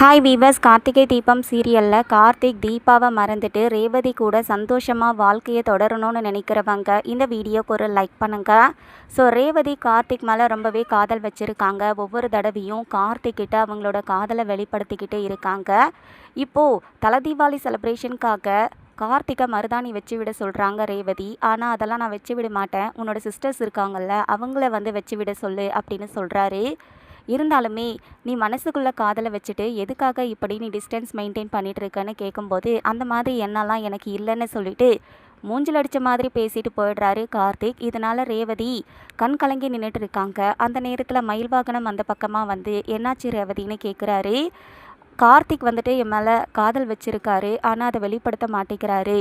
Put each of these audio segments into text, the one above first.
Hi viewers Karthigai Deepam சீரியலில் கார்த்திக் தீபாவை மறந்துட்டு ரேவதி கூட சந்தோஷமாக வாழ்க்கையை தொடரணும்னு நினைக்கிறவங்க இந்த வீடியோக்கு ஒரு லைக் பண்ணுங்கள் ஸோ ரேவதி கார்த்திக் மேலே ரொம்பவே காதல் வச்சுருக்காங்க. ஒவ்வொரு தடவையும் கார்த்திக் கிட்ட அவங்களோட காதலை வெளிப்படுத்திக்கிட்டே இருக்காங்க. இப்போது தலை தீபாவளி செலிப்ரேஷனுக்காக கார்த்திகை மருதாணி வச்சு விட சொல்கிறாங்க ரேவதி. ஆனால் அதெல்லாம் நான் வச்சு விட மாட்டேன். உன்னோட சிஸ்டர்ஸ் இருக்காங்கல்ல அவங்கள வந்து வச்சு விட சொல்லு அப்படின்னு சொல்கிறாரு இருந்தாலுமே நீ மனசுக்குள்ளே காதலை வச்சுட்டு எதுக்காக இப்படி நீ டிஸ்டன்ஸ் மெயின்டைன் பண்ணிட்டு இருக்கன்னு கேட்கும்போது அந்த மாதிரி என்னெல்லாம் எனக்கு இல்லைன்னு சொல்லிட்டு மூஞ்சில் அடித்த மாதிரி பேசிட்டு போயிடுறாரு கார்த்திக். இதனால் ரேவதி கண் கலங்கி நின்றுட்டு இருக்காங்க. அந்த நேரத்தில் மயில் வாகனம் அந்த பக்கமாக வந்து என்னாச்சு ரேவதின்னு கேட்குறாரு கார்த்திக் வந்துட்டு என் மேலே காதல் வச்சுருக்காரு. ஆனால் அதை வெளிப்படுத்த மாட்டேங்கிறாரு.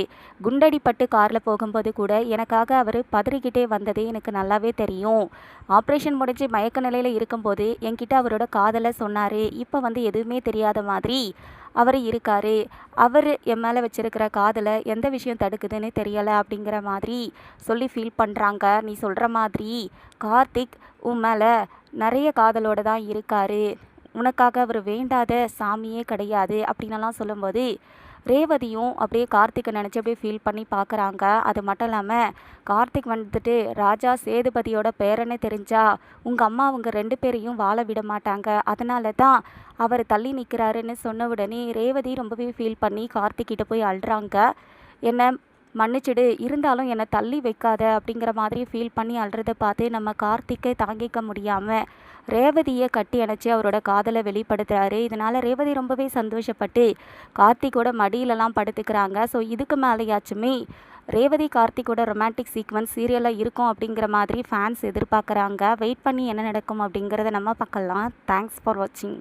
குண்டடிப்பட்டு காரில் போகும்போது கூட எனக்காக அவர் பதறிக்கிட்டே வந்ததே எனக்கு நல்லாவே தெரியும். ஆப்ரேஷன் முடிஞ்சு மயக்க நிலையில் இருக்கும்போது என்கிட்ட அவரோட காதலை சொன்னார். இப்போ வந்து எதுவுமே தெரியாத மாதிரி அவர் இருக்கார். அவர் என் மேலே வச்சுருக்கிற காதலை எந்த விஷயம் தடுக்குதுன்னு தெரியலை அப்படிங்கிற மாதிரி சொல்லி ஃபீல் பண்ணுறாங்க நீ சொல்கிற மாதிரி கார்த்திக் உன் மேலே நிறைய காதலோடு தான் இருக்கார். உனக்காக அவர் வேண்டாத சாமியே கிடையாது அப்படின்னலாம் சொல்லும்போது ரேவதியும் அப்படியே கார்த்திகை நினச்சி அப்படியே ஃபீல் பண்ணி பார்க்குறாங்க. அது மட்டும் இல்லாமல் கார்த்திக் வந்துட்டு ராஜா சேதுபதியோட பேரன்னு தெரிஞ்சா உங்கள் அம்மா அவங்க ரெண்டு பேரையும் வாழ விட மாட்டாங்க. அதனால தான் அவர் தள்ளி நிற்கிறாருன்னு சொன்ன உடனே ரேவதி ரொம்பவே ஃபீல் பண்ணி கார்த்திக்கிட்ட போய் அழுறாங்க. என்ன மன்னிச்சிடு இருந்தாலும் என்னை தள்ளி வைக்காத அப்படிங்கிற மாதிரி ஃபீல் பண்ணி அழுறதை பார்த்து நம்ம கார்த்திக்கை தாங்கிக்க முடியாமல் ரேவதியை கட்டி அணைச்சி அவரோட காதலை வெளிப்படுத்துகிறாரு இதனால் ரேவதி ரொம்பவே சந்தோஷப்பட்டு கார்த்திக்கோட மடியிலலாம் படுத்துக்கிறாங்க. ஸோ இதுக்கு மேலேயாச்சுமே ரேவதி கார்த்திக்கோட ரொமான்டிக் சீக்வன்ஸ் சீரியலாக இருக்கும் அப்படிங்கிற மாதிரி ஃபேன்ஸ் எதிர்பார்க்குறாங்க. வெயிட் பண்ணி என்ன நடக்கும் அப்படிங்கிறத நம்ம பார்க்கலாம். தேங்க்ஸ் ஃபார் வாட்சிங்